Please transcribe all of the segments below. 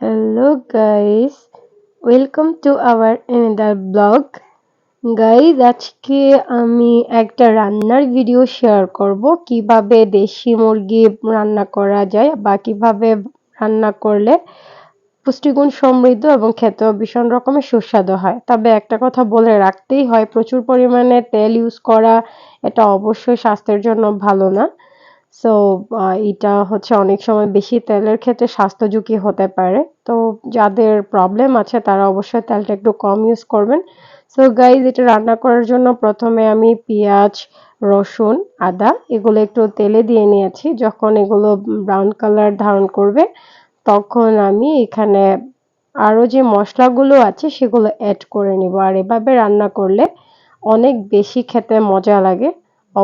Hello guys welcome to our another blog guys আজকে আমি একটা রান্নার ভিডিও শেয়ার করব। কীভাবে দেশি মুরগি রান্না করা যায় বা কীভাবে রান্না করলে পুষ্টিগুণ সমৃদ্ধ এবং খেতেও ভীষণ রকমের সুস্বাদু হয়। তবে একটা কথা বলে রাখতেই হয়, প্রচুর পরিমাণে তেল ইউজ করা এটা অবশ্যই স্বাস্থ্যের জন্য ভালো না। সো এটা হচ্ছে অনেক সময় বেশি তেলের ক্ষেত্রে স্বাস্থ্য ঝুঁকি হতে পারে। তো যাদের প্রবলেম আছে, তারা অবশ্যই তেলটা একটু কম ইউজ করবেন। সো গাইজ এটা রান্না করার জন্য প্রথমে আমি পেঁয়াজ, রসুন, আদা এগুলো একটু তেলে দিয়ে নিয়েছি। যখন এগুলো ব্রাউন কালার ধারণ করবে, তখন আমি এখানে আরও যে মশলাগুলো আছে, সেগুলো অ্যাড করে নিব। আর এভাবে রান্না করলে অনেক বেশি খেতে মজা লাগে।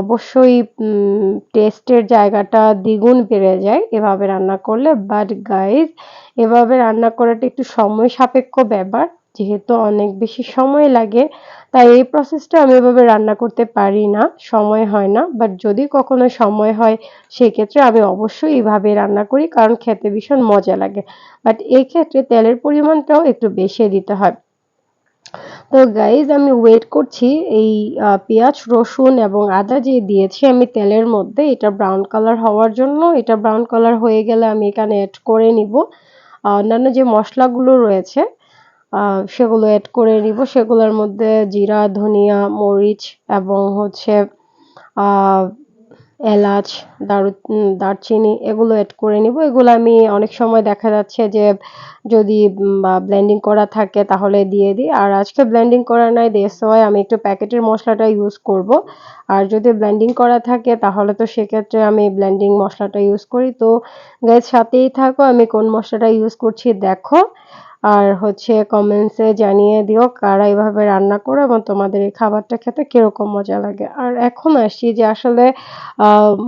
অবশ্যই টেস্টের জায়গাটা দ্বিগুণ বেড়ে যায় এভাবে রান্না করলে। বাট গাইজ এভাবে রান্না করাটা একটু সময় সাপেক্ষ ব্যাপার। যেহেতু অনেক বেশি সময় লাগে, তাই এই প্রসেসটা আমি এভাবে রান্না করতে পারি না। সময় হয় না। বাট যদি কখনো সময় হয়, সেক্ষেত্রে আমি অবশ্যই এইভাবে রান্না করি, কারণ খেতে ভীষণ মজা লাগে। বাট এই ক্ষেত্রে তেলের পরিমাণটাও একটু বেশি দিতে হয়। তো গাইজ আমি ওয়েট করছি এই পেঁয়াজ, রসুন এবং আদা যে দিয়েছি আমি তেলের মধ্যে, এটা ব্রাউন কালার হওয়ার জন্য, এটা ব্রাউন কালার হয়ে গেলে আমি এখানে অ্যাড করে নিব। অন্যান্য যে মশলাগুলো রয়েছে সেগুলো অ্যাড করে নিব। সেগুলোর মধ্যে জিরা, ধনিয়া, মরিচ এবং হচ্ছে এলাচ, দারু দারচিনি এগুলো অ্যাড করে নিব। এগুলো আমি অনেক সময় দেখা যাচ্ছে যে যদি বা ব্লেন্ডিং করা থাকে তাহলে দিয়ে দিই। আর আজকে ব্লেন্ডিং করা নাই দেশ হয় আমি একটু প্যাকেটের মশলাটা ইউজ করব। আর যদি ব্লেন্ডিং করা থাকে তাহলে তো সেক্ষেত্রে আমি ব্লেন্ডিং মশলাটা ইউজ করি। তো গ্যাস সাথেই থাকো। আমি কোন মশলাটা ইউজ করছি দেখো। আর হচ্ছে কমেন্টসে জানিয়ে দিও কারা এভাবে রান্না করো এবং তোমাদের এই খাবারটা খেতে কীরকম মজা লাগে। আর এখন আসি যে আসলে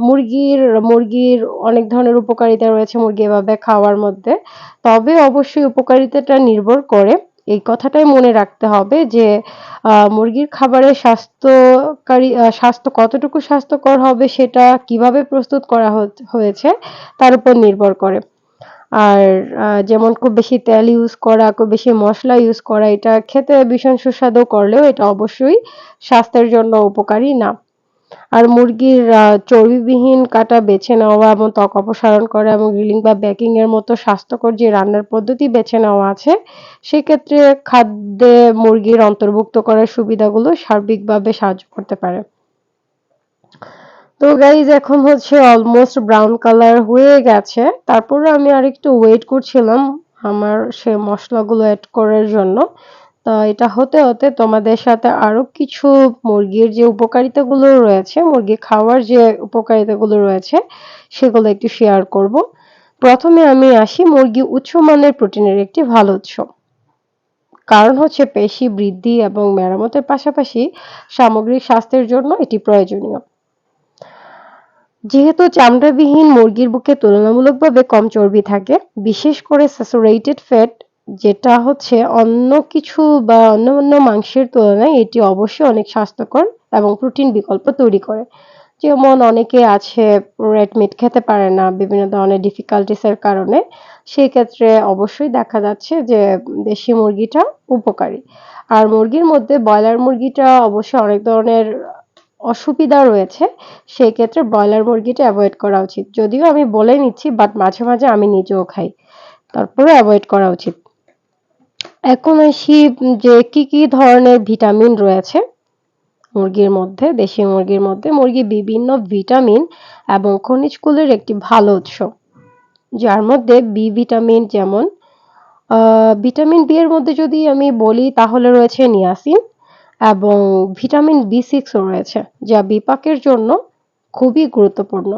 মুরগির মুরগির অনেক ধরনের উপকারিতা রয়েছে মুরগি এভাবে খাওয়ার মধ্যে। তবে অবশ্যই উপকারিতাটা নির্ভর করে। এই কথাটাই মনে রাখতে হবে যে মুরগির খাবারের স্বাস্থ্যকারী স্বাস্থ্য কতটুকু স্বাস্থ্যকর হবে সেটা কীভাবে প্রস্তুত করা হয়েছে তার উপর নির্ভর করে। আর যেমন খুব বেশি তেল ইউজ করা, খুব বেশি মশলা ইউজ করা, এটা খেতে ভীষণ সুস্বাদু করলেও এটা অবশ্যই স্বাস্থ্যের জন্য উপকারী না। আর মুরগির চর্বিবিহীন কাটা বেছে নেওয়া এবং ত্বক অপসারণ করা এবং গ্রিলিং বা বেকিং এর মতো স্বাস্থ্যকর যে রান্নার পদ্ধতি বেছে নেওয়া আছে, সেক্ষেত্রে খাদ্যে মুরগির অন্তর্ভুক্ত করার সুবিধাগুলো সার্বিকভাবে সাহায্য করতে পারে। তো গাইজ এখন হচ্ছে অলমোস্ট ব্রাউন কালার হয়ে গেছে। তারপরে আমি আর একটু ওয়েট করছিলাম আমার সে মশলাগুলো অ্যাড করার জন্য। তা এটা হতে হতে তোমাদের সাথে আরও কিছু মুরগির যে উপকারিতাগুলো রয়েছে, মুরগি খাওয়ার যে উপকারিতাগুলো রয়েছে, সেগুলো একটু শেয়ার করব। প্রথমে আমি আসি মুরগি উচ্চমানের প্রোটিনের একটি ভালো উৎস। কারণ হচ্ছে পেশি বৃদ্ধি এবং মেরামতের পাশাপাশি সামগ্রিক স্বাস্থ্যের জন্য এটি প্রয়োজনীয়। যেহেতু চামড়াবিহীন মুরগির বুকে তুলনামূলকভাবে কম চর্বি থাকে, বিশেষ করে স্যাচুরেটেড ফ্যাট যেটা হচ্ছে অন্য কিছু বা অন্য অন্য মাংসের তুলনায় এটি অবশ্যই অনেক স্বাস্থ্যকর এবং প্রোটিন বিকল্প তৈরি করে। যেমন অনেকে আছে রেড মিট খেতে পারে না, বিভিন্ন ধরনের ডিফিকাল্টিসের কারণে। সেই ক্ষেত্রে অবশ্যই দেখা যাচ্ছে যে দেশি মুরগিটা উপকারী। আর মুরগির মধ্যে ব্রয়লার মুরগিটা অবশ্যই অনেক ধরনের অসুবিধা রয়েছে, সেই ক্ষেত্রে ব্রয়লার মুরগিটা অ্যাভয়েড করা উচিত। যদিও আমি বলে নিচ্ছি বাট মাঝে মাঝে আমি নিজেও খাই। তারপরে অ্যাভয়েড করা উচিত। এখন আসি যে কি কি ধরনের ভিটামিন রয়েছে মুরগির মধ্যে, দেশি মুরগির মধ্যে, মুরগি বিভিন্ন ভিটামিন এবং খনিজগুলির একটি ভালো উৎস, যার মধ্যে বি ভিটামিন যেমন ভিটামিন বি এর মধ্যে যদি আমি বলি, তাহলে রয়েছে নিয়াসিন এবং ভিটামিন বি সিক্সও রয়েছে, যা বিপাকের জন্য খুবই গুরুত্বপূর্ণ।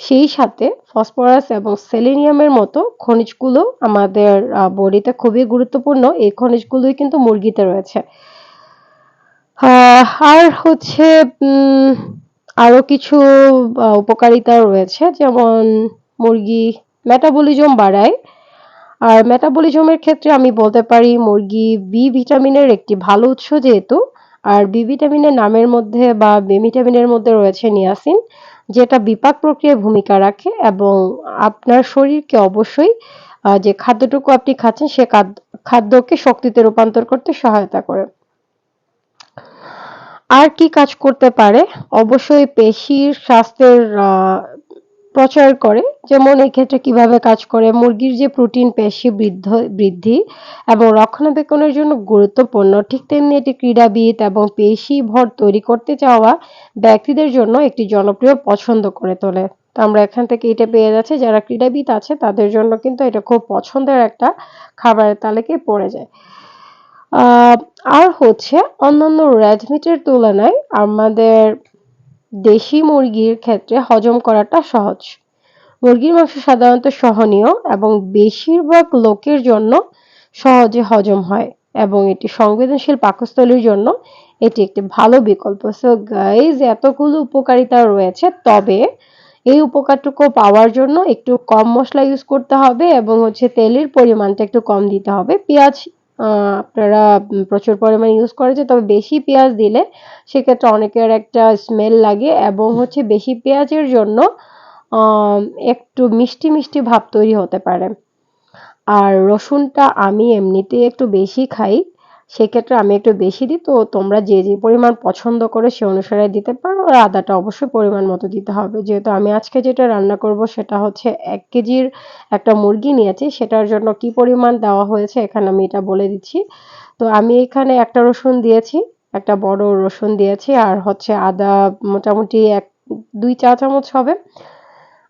সেই সাথে ফসফরাস এবং সেলেনিয়ামের মতো খনিজগুলো আমাদের বডিতে খুবই গুরুত্বপূর্ণ। এই খনিজগুলোই কিন্তু মুরগিতে রয়েছে। আর হচ্ছে আরও কিছু উপকারিতা রয়েছে। যেমন মুরগি মেটাবলিজম বাড়ায়। আর মেটাবলিজমের ক্ষেত্রে আমি বলতে পারি মুরগি বি ভিটামিনের একটি ভালো উৎস যেহেতু, আর বি ভিটামিনের নামের মধ্যে বা বি ভিটামিনের মধ্যে রয়েছে নিয়াসিন, যেটা বিপাক প্রক্রিয়ায় ভূমিকা রাখে এবং আপনার শরীরকে অবশ্যই যে খাদ্যটুকু আপনি খাচ্ছেন সে খাদ- খাদ্যকে শক্তিতে রূপান্তর করতে সহায়তা করে। আর কি কাজ করতে পারে? অবশ্যই পেশির স্বাস্থ্যের প্রচার করে, যেমন এক্ষেত্রে কীভাবে কাজ করে, মুরগির যে প্রোটিন পেশি বৃদ্ধ, বৃদ্ধি এবং রক্ষণাবেক্ষণের জন্য গুরুত্বপূর্ণ, ঠিক তেমনি এটি ক্রীড়াবিদ এবং পেশি ভর তৈরি করতে চাওয়া ব্যক্তিদের জন্য একটি জনপ্রিয় পছন্দ করে তোলে। তো আমরা এখান থেকে এটা পেয়ে যাচ্ছি, যারা ক্রীড়াবিদ আছে তাদের জন্য কিন্তু এটা খুব পছন্দের একটা খাবারের তালিকায় পড়ে যায়। আর হচ্ছে অন্যান্য রেড মিটের তুলনায় আমাদের দেশি মুরগির ক্ষেত্রে হজম করাটা সহজ। মুরগির মাংস সাধারণত সহনীয় এবং বেশিরভাগ লোকের জন্য সহজে হজম হয় এবং এটি সংবেদনশীল পাকস্থলীর জন্য এটি একটি ভালো বিকল্প। সো গাইজ এতগুলো উপকারিতা রয়েছে, তবে এই উপকারটুকু পাওয়ার জন্য একটু কম মশলা ইউজ করতে হবে এবং হচ্ছে তেলের পরিমাণটা একটু কম দিতে হবে। পেঁয়াজ আপনারা প্রচুর পরিমাণে ইউজ করেছে তবে বেশি পেঁয়াজ দিলে সেক্ষেত্রে অনেকের একটা স্মেল লাগে এবং হচ্ছে বেশি পেঁয়াজের জন্য একটু মিষ্টি মিষ্টি ভাব তৈরি হতে পারে। আর রসুনটা আমি এমনিতেই একটু বেশি খাই। সেক্ষেত্রে আমি একটু বেশি দিই, তো তোমরা যে যে পরিমাণ পছন্দ করে সে অনুসারে দিতে পারো। আর আদাটা অবশ্যই পরিমাণ মতো দিতে হবে। যেহেতু আমি আজকে যেটা রান্না করব সেটা হচ্ছে এক কেজির একটা মুরগি নিয়েছি। সেটার জন্য কি পরিমাণ দেওয়া হয়েছে এখানে আমি এটা বলে দিচ্ছি। তো আমি এখানে একটা রসুন দিয়েছি, একটা বড় রসুন দিয়েছি, আর হচ্ছে আদা মোটামুটি এক, দুই চা চামচ হবে।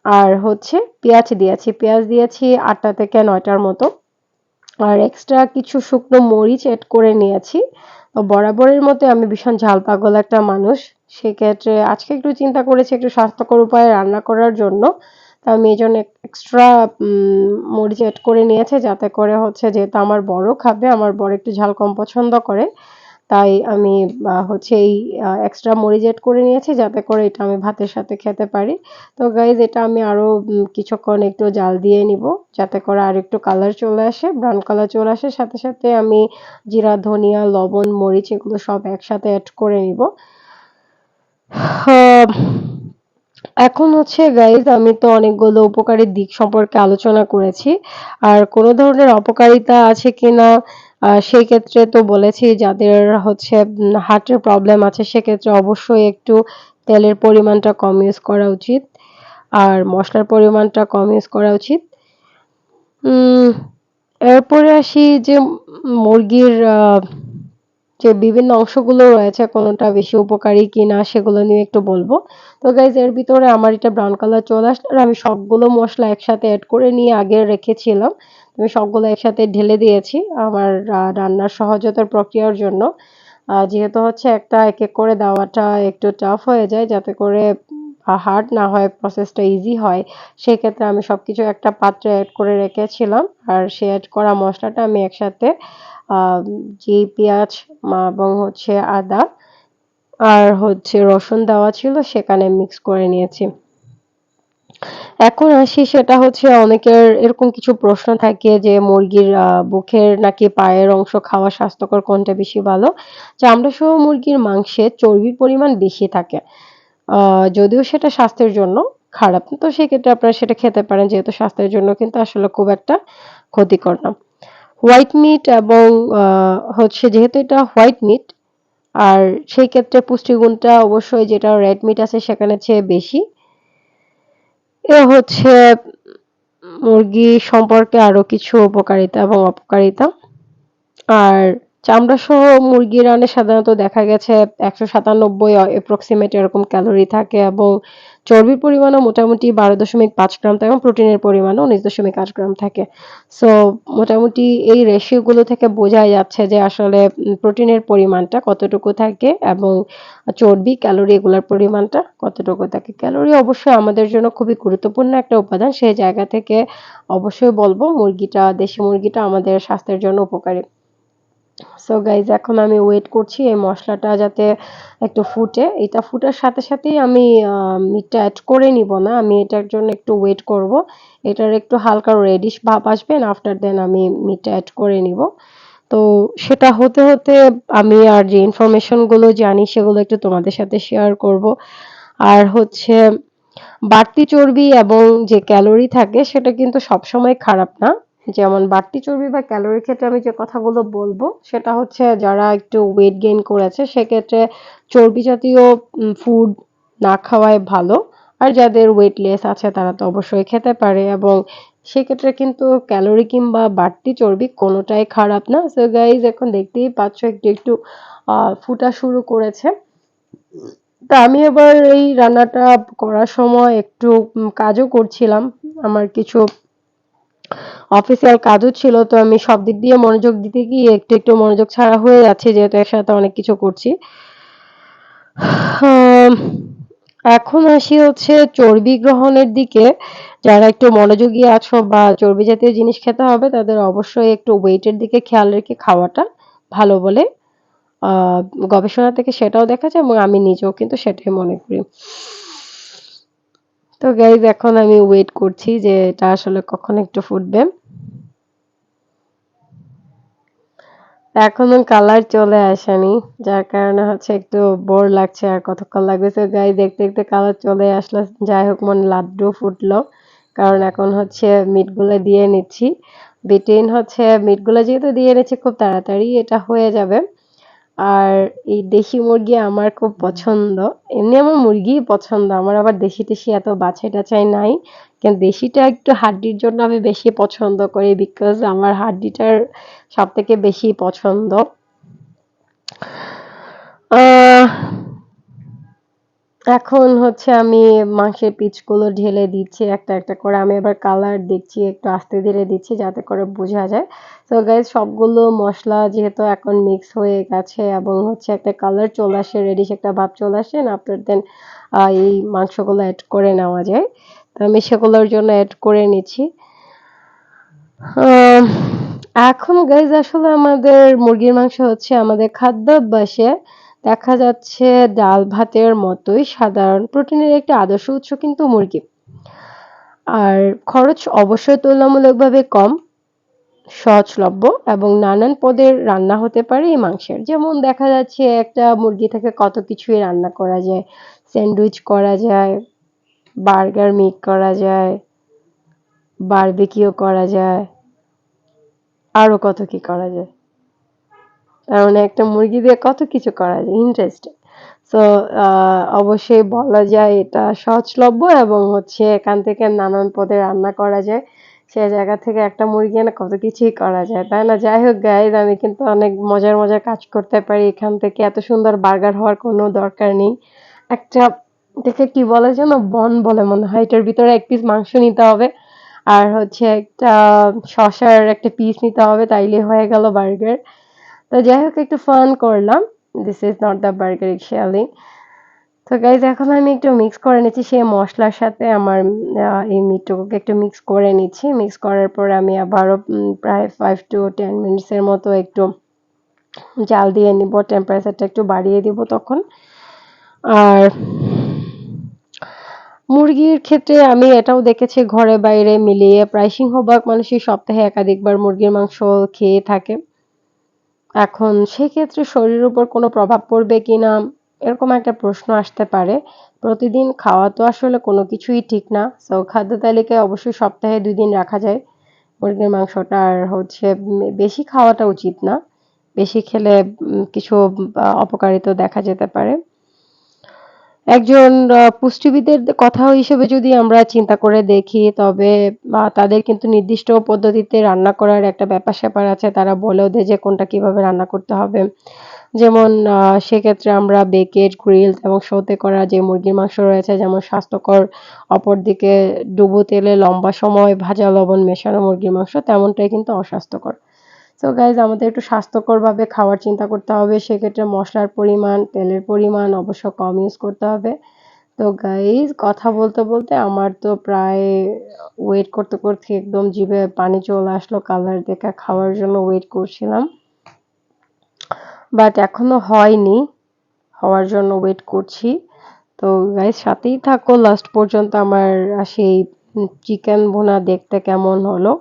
আর হচ্ছে পেঁয়াজ দিয়েছি। পেঁয়াজ দিয়েছি আটটা থেকে নয়টার মতো। আর এক্সট্রা কিছু শুকনো মরিচ অ্যাড করে নিয়েছি। বরাবরের মতো আমি ভীষণ ঝাল পাগল একটা মানুষ। সেক্ষেত্রে আজকে একটু চিন্তা করেছি একটু স্বাস্থ্যকর উপায়ে রান্না করার জন্য। তা আমি এই জন্য এক্সট্রা মরিচ অ্যাড করে নিয়েছি যাতে করে হচ্ছে যেহেতু আমার বড় খাবে, আমার বড় একটু ঝাল কম পছন্দ করে। তাই আমি হচ্ছে এই এক্সট্রা মরিচ অ্যাড করে নিয়েছি যাতে করে এটা আমি ভাতের সাথে খেতে পারি। তো গাইজ এটা আমি আরও উম, কিছুক্ষণ একটু জাল দিয়ে নিব যাতে করে আর একটু কালার চলে আসে ব্রাউন কালার চলে আসে সাথে সাথে আমি জিরা ধনিয়া লবণ মরিচ এগুলো সব একসাথে অ্যাড করে নিব। এখন হচ্ছে গাইজ আমি তো অনেকগুলো উপকারী দিক সম্পর্কে আলোচনা করেছি। আর কোনো ধরনের অপকারিতা আছে কিনা সেই ক্ষেত্রে তো বলেছি যাদের হচ্ছে হার্টের প্রবলেম আছে, সেক্ষেত্রে অবশ্যই একটু তেলের পরিমাণটা কম ইউজ করা উচিত। আর মশলার পরিমাণটা কম ইউজ করা উচিত। এরপরে আসি যে মুরগির যে বিভিন্ন অংশগুলো রয়েছে, কোনোটা বেশি উপকারী কি না সেগুলো নিয়ে একটু বলব। তো গাইজ এর ভিতরে আমার এটা ব্রাউন কালার চলে আসলো আর আমি সবগুলো মশলা একসাথে অ্যাড করে নিয়ে আগে রেখেছিলাম। আমি সবগুলো একসাথে ঢেলে দিয়েছি আমার রান্নার সহজতার প্রক্রিয়ার জন্য। যেহেতু হচ্ছে একটা এক এক করে দেওয়াটা একটু টাফ হয়ে যায়, যাতে করে হার্ড না হয় প্রসেসটা ইজি হয়, সেক্ষেত্রে আমি সবকিছু একটা পাত্রে অ্যাড করে রেখেছিলাম। আর সে অ্যাড করা মশলাটা আমি একসাথে যে পেঁয়াজ এবং হচ্ছে আদা আর হচ্ছে রসুন দেওয়া ছিল, সেখানে মিক্স করে নিয়েছি। এখন আসি সেটা হচ্ছে অনেকের এরকম কিছু প্রশ্ন থাকে যে মুরগির বুকের নাকি পায়ের অংশ খাওয়া স্বাস্থ্যকর কোনটা বেশি ভালো? চামড়া সহ মুরগির মাংসে চর্বির পরিমাণ বেশি থাকে। যদিও সেটা স্বাস্থ্যের জন্য খারাপ, তো সেক্ষেত্রে আপনারা সেটা খেতে পারেন, যেহেতু স্বাস্থ্যের জন্য কিন্তু আসলে খুব একটা ক্ষতিকর না। হোয়াইট মিট এবং হচ্ছে যেহেতু এটা হোয়াইট মিট আর সেই ক্ষেত্রে পুষ্টিগুণটা অবশ্যই যেটা রেড মিট আছে সেখানে চেয়ে বেশি। এ হচ্ছে মুরগি সম্পর্কে আরও কিছু উপকারিতা এবং অপকারিতা। আর চামড়া সহ মুরগি রানে সাধারণত দেখা গেছে একশো সাতানব্বই অ্যাপ্রক্সিমেট এরকম ক্যালোরি থাকে এবং চর্বির পরিমাণও মোটামুটি বারো দশমিক পাঁচ গ্রাম থাকে এবং প্রোটিনের পরিমাণও উনিশ দশমিক আট গ্রাম থাকে। সো মোটামুটি এই রেশিওগুলো থেকে বোঝাই যাচ্ছে যে আসলে প্রোটিনের পরিমাণটা কতটুকু থাকে এবং চর্বি ক্যালোরি এগুলোর পরিমাণটা কতটুকু থাকে। ক্যালোরি অবশ্যই আমাদের জন্য খুবই গুরুত্বপূর্ণ একটা উপাদান। সেই জায়গা থেকে অবশ্যই বলব, মুরগিটা, দেশি মুরগিটা আমাদের স্বাস্থ্যের জন্য উপকারী। সো গাইজ এখন আমি ওয়েট করছি এই মশলাটা যাতে একটু ফুটে। এটা ফুটার সাথে সাথেই আমি মিটটা অ্যাড করে নিব না। আমি এটার জন্য একটু ওয়েট করব। এটার একটু হালকা রেডিশ ভাব আসবে আফটার দেন আমি মিটটা অ্যাড করে নিব। তো সেটা হতে হতে আমি আর যে ইনফরমেশনগুলো জানি সেগুলো একটু তোমাদের সাথে শেয়ার করব। আর হচ্ছে, বাড়তি চর্বি এবং যে ক্যালোরি থাকে সেটা কিন্তু সবসময় খারাপ না। যেমন বাড়তি চর্বি বা ক্যালোরির ক্ষেত্রে আমি যে কথাগুলো বলব, সেটা হচ্ছে যারা একটু ওয়েট গেইন করেছে, সেক্ষেত্রে চর্বি জাতীয় ফুড না খাওয়াই ভালো। আর যাদের ওয়েট লেস আছে, তারা তো অবশ্যই খেতে পারে। এবং সেক্ষেত্রে কিন্তু ক্যালোরি কিংবা বাড়তি চর্বি কোনোটাই খারাপ না। সো গাইজ এখন দেখতেই পাচ্ছ একটু একটু ফুটা শুরু করেছে। তা আমি এবার এই রান্নাটা করার সময় একটু কাজও করছিলাম। আমার কিছু অফিসিয়াল কাজও ছিল, তো আমি সব দিক দিয়ে মনোযোগ দিতে গিয়ে একটু একটু মনোযোগ ছাড়া হয়ে যাচ্ছে, যেহেতু একসাথে অনেক কিছু করছি। এখন আসি হচ্ছে চর্বি গ্রহণের দিকে। যারা একটু মনোযোগী আছো বা চর্বি জাতীয় জিনিস খেতে হবে, তাদের অবশ্যই একটু ওয়েটের দিকে খেয়াল রেখে খাওয়াটা ভালো বলে গবেষণা থেকে সেটাও দেখা যায় এবং আমি নিজেও কিন্তু সেটাই মনে করি। তো গাইজ এখন আমি ওয়েট করছি যে এটা আসলে কখন একটু ফুটবে। এখনও কালার চলে আসেনি, যার কারণে হচ্ছে একটু বোর লাগছে আর কতক্ষণ লাগবে। তো গাই দেখতে দেখতে কালার চলে আসলো। যাই হোক, মনে লাড্ডু ফুটলো। কারণ এখন হচ্ছে মিটগুলো দিয়ে নিচ্ছি। বিটিন হচ্ছে মিটগুলো যেহেতু দিয়ে নিচ্ছি, খুব তাড়াতাড়ি এটা হয়ে যাবে। আর এই দেশি মুরগি আমার খুব পছন্দ। এমনি আমার মুরগি পছন্দ আমার আবার দেশি টেশি এত বাছাই টাছাই নাই। কিন্তু দেশিটা একটু হাড্ডির জন্য আমি বেশি পছন্দ করি বিকজ আমার হাড্ডিটার সব থেকে বেশি পছন্দ। এখন হচ্ছে আমি মাংসের পিচগুলো ঢেলে দিচ্ছি একটা একটা করে। আমি এবার কালার দেখছি, একটু আস্তে ধীরে দিচ্ছি যাতে করে বোঝা যায়। তো গাইজ সবগুলো মশলা যেহেতু এখন মিক্স হয়ে গেছে এবং হচ্ছে একটা কালার চলে আসে রেডিশ একটা ভাব চলে আসে আফটার দেন এই মাংসগুলো অ্যাড করে নেওয়া যায়। তো আমি সেগুলোর জন্য অ্যাড করে নিচ্ছি। এখন গাইজ আসলে আমাদের মুরগির মাংস হচ্ছে আমাদের খাদ্যাভ্যাসে দেখা যাচ্ছে ডাল ভাতের মতোই সাধারণ প্রোটিনের একটি আদর্শ উৎস কিন্তু মুরগি। আর খরচ অবশ্যই তুলনামূলকভাবে কম, সহজলভ্য এবং নানান পদের রান্না হতে পারে এই মাংসের। যেমন দেখা যাচ্ছে একটা মুরগি থেকে কত কিছুই রান্না করা যায়। স্যান্ডউইচ করা যায়, বার্গার মেক করা যায়, বারবিকিউ করা যায়, আরও কত কি করা যায়। মানে একটা মুরগি দিয়ে কত কিছু করা যায় ইন্টারেস্টিং সো অবশ্যই বলা যায় এটা সহজলভ্য এবং হচ্ছে এখান থেকে নানান পদে রান্না করা যায়। সে জায়গা থেকে একটা মুরগি এনে কত কিছুই করা যায়, তাই না? যাই হোক গাইজ আমি কিন্তু অনেক মজার মজার কাজ করতে পারি। এখান থেকে এত সুন্দর বার্গার হওয়ার কোনো দরকার নেই। একটা দেখে কি বলে যেন? বন বলে মনে হয়। এটার ভিতরে এক পিস মাংস নিতে হবে। আর হচ্ছে একটা শশার একটা পিস নিতে হবে, তাইলে হয়ে গেল বার্গার। তো যাই হোক একটু ফান করলাম। This is not the burger actually তো গাইজ এখন আমি একটু মিক্স করে নিচ্ছি সেই মশলার সাথে আমার এই মিটটুকুকে একটু মিক্স করে নিচ্ছি। মিক্স করার পর আমি আবারও প্রায় ফাইভ টু টেন মিনিটসের মতো একটু জাল দিয়ে নিব। টেম্পারেচারটা একটু বাড়িয়ে দিব তখন। আর মুরগির ক্ষেত্রে আমি এটাও দেখেছি ঘরে বাইরে মিলিয়ে প্রায় সিংহভাগ মানুষই সপ্তাহে একাধিকবার মুরগির মাংস খেয়ে থাকে। এখন সেক্ষেত্রে শরীরের উপর কোনো প্রভাব পড়বে কি না? এরকম একটা প্রশ্ন আসতে পারে। প্রতিদিন খাওয়া তো আসলে কোনো কিছুই ঠিক না। সো খাদ্য তালিকায় অবশ্যই সপ্তাহে দুই দিন রাখা যায়। মুরগির মাংসটা আর হচ্ছে বেশি খাওয়াটা উচিত না। বেশি খেলে কিছু অপকারিতা দেখা যেতে পারে। একজন পুষ্টিবিদের কথা হিসেবে যদি আমরা চিন্তা করে দেখি তবে তাদের কিন্তু নির্দিষ্ট পদ্ধতিতে রান্না করার একটা ব্যাপার-স্যাপার আছে। তারা বলেও দেয় যে কোনটা কীভাবে রান্না করতে হবে। যেমন সেক্ষেত্রে আমরা বেকেড, গ্রিল এবং শোতে করা যে মুরগির মাংস রয়েছে যেমন স্বাস্থ্যকর, অপরদিকে ডুবো তেলে লম্বা সময় ভাজা লবণ মেশানো মুরগির মাংস তেমনটাই কিন্তু অস্বাস্থ্যকর। সো গাইজ আমাদের একটু স্বাস্থ্যকরভাবে খাওয়ার চিন্তা করতে হবে। সেক্ষেত্রে মশলার পরিমাণ, তেলের পরিমাণ অবশ্য কম ইউজ করতে হবে। তো গাইজ কথা বলতে বলতে আমার তো প্রায় ওয়েট করতে করতে একদম জিভে পানি চলে আসলো কালার দেখা খাওয়ার জন্য ওয়েট করছিলাম। বাট এখনও হয়নি, হওয়ার জন্য ওয়েট করছি। তো গাইজ সাথেই থাকো। লাস্ট পর্যন্ত আমার সেই চিকেন ভুনা দেখতে কেমন হলো।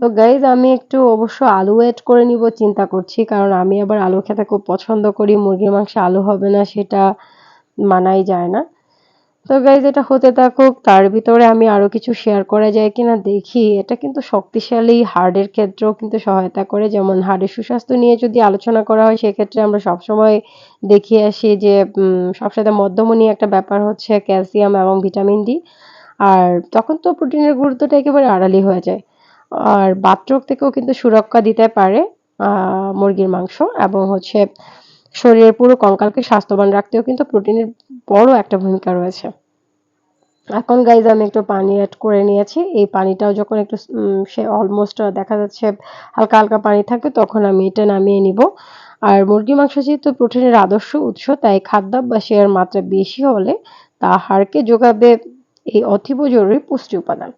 তো গাইজ আমি একটু অবশ্য আলু অ্যাড করে নিব, চিন্তা করছি। কারণ আমি আবার আলু খেতে খুব পছন্দ করি, মুরগির মাংসে আলু হবে না, সেটা মানাই যায় না। তো গাইজ এটা হতে থাকুক, তার ভিতরে আমি আরও কিছু শেয়ার করা যায় কিনা দেখি। এটা কিন্তু শক্তিশালী হার্টের ক্ষেত্রেও কিন্তু সহায়তা করে। যেমন হার্টের সুস্বাস্থ্য নিয়ে যদি আলোচনা করা হয়, সেক্ষেত্রে আমরা সবসময় দেখিয়ে আসি যে সবসাথে মধ্যমণি একটা ব্যাপার হচ্ছে ক্যালসিয়াম এবং ভিটামিন ডি। আর তখন তো প্রোটিনের গুরুত্বটা একেবারে আড়ালি হয়ে যায়। আর বাতরোগ থেকেও কিন্তু সুরক্ষা দিতে পারে মুরগির মাংস এবং হচ্ছে শরীরের পুরো কঙ্কালকে স্বাস্থ্যবান রাখতেও কিন্তু প্রোটিনের বড় একটা ভূমিকা রয়েছে। এখন গাইজ আমি একটু পানি অ্যাড করে নিয়েছি। এই পানিটাও যখন একটু সে অলমোস্ট দেখা যাচ্ছে হালকা হালকা পানি থাকবে তখন আমি এটা নামিয়ে নিব। আর মুরগি মাংস যেহেতু প্রোটিনের আদর্শ উৎস, তাই খাদ্যাভ্যাসের মাত্রা বেশি হলে তা হাড়কে যোগাবে এই অতীব জরুরি পুষ্টি উপাদান।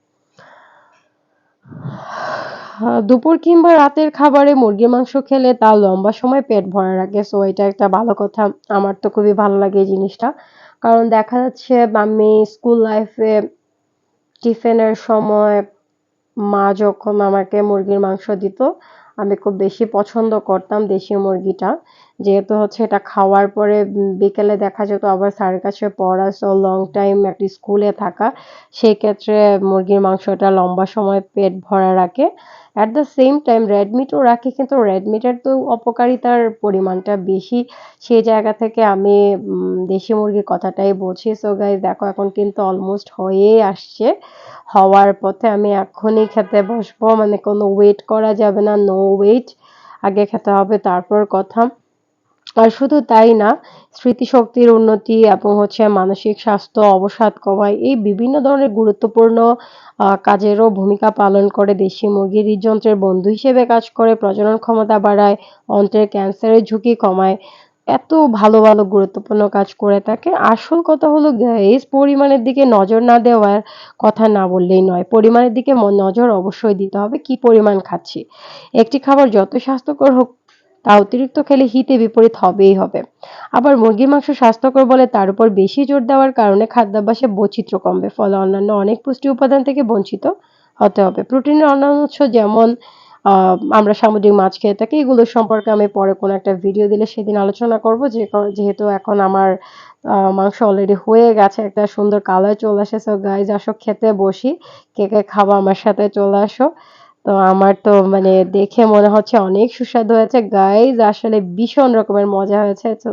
দুপুর কিংবা রাতের খাবারে মুরগির মাংস খেলে তা লম্বা সময় পেট ভরা রাখে সো এটা একটা ভালো কথা। আমার তো খুবই ভালো লাগে এই জিনিসটা। কারণ দেখা যাচ্ছে, আমি স্কুল লাইফে টিফিনের সময় মা যখন আমাকে মুরগির মাংস দিত, আমি খুব বেশি পছন্দ করতাম দেশি মুরগিটা। যেহেতু হচ্ছে এটা খাওয়ার পরে বিকেলে দেখা যেত আবার স্যারের কাছে পড়া সো লং টাইম একটি স্কুলে থাকা। সেই ক্ষেত্রে মুরগির মাংসটা লম্বা সময় পেট ভরা রাখে। At the same time red মিটও রাখি, কিন্তু রেড মিটের তো অপকারিতার পরিমাণটা বেশি। সেই জায়গা থেকে আমি দেশি মুরগির কথাটাই বলছি। সো গাইজ দেখো, এখন কিন্তু অলমোস্ট হয়েই আসছে। হওয়ার পথে আমি এখনই খেতে বসবো। মানে কোনো ওয়েট করা যাবে না নো ওয়েট আগে খেতে হবে, তারপর কথা। আর শুধু তাই না, স্মৃতিশক্তির উন্নতি এবং হচ্ছে মানসিক স্বাস্থ্য, অবসাদ কমায়, এই বিভিন্ন ধরনের গুরুত্বপূর্ণ কাজেরও ভূমিকা পালন করে। দেশি মুরগি হৃদযন্ত্রের বন্ধু হিসেবে কাজ করে, প্রজনন ক্ষমতা বাড়ায়, অন্ত্রের ক্যান্সারের ঝুঁকি কমায়, এত ভালো ভালো গুরুত্বপূর্ণ কাজ করে থাকে আসল কথা হলো গাইস পরিমাণের দিকে নজর না দেওয়ার কথা না বললেই নয়। পরিমাণের দিকে নজর অবশ্যই দিতে হবে, কি পরিমাণ খাচ্ছি। একটি খাবার যত স্বাস্থ্যকর হোক তা অতিরিক্ত খেলে হিতে বিপরীত হবেই হবে। আবার মুরগির মাংস স্বাস্থ্যকর বলে তার উপর বেশি জোর দেওয়ার কারণে খাদ্যাভ্যাসে বৈচিত্র্য কমবে, ফলে অন্যান্য অনেক পুষ্টি উপাদান থেকে বঞ্চিত হতে হবে। প্রোটিনের অন্যান্য উৎস যেমন আমরা সামুদ্রিক মাছ খেয়ে থাকি, এগুলোর সম্পর্কে আমি পরে কোনো একটা ভিডিও দিলে সেদিন আলোচনা করব। যে, যেহেতু এখন আমার মাংস অলরেডি হয়ে গেছে, একটা সুন্দর কালার চলে আসে সো গাইজ আসো খেতে বসি, কে কে খাব আমার সাথে চলে আসো। তো আমার তো মানে দেখে মনে হচ্ছে অনেক সুস্বাদু হয়েছে। গাইজ আসলে ভীষণ রকমের মজা হয়েছে। সো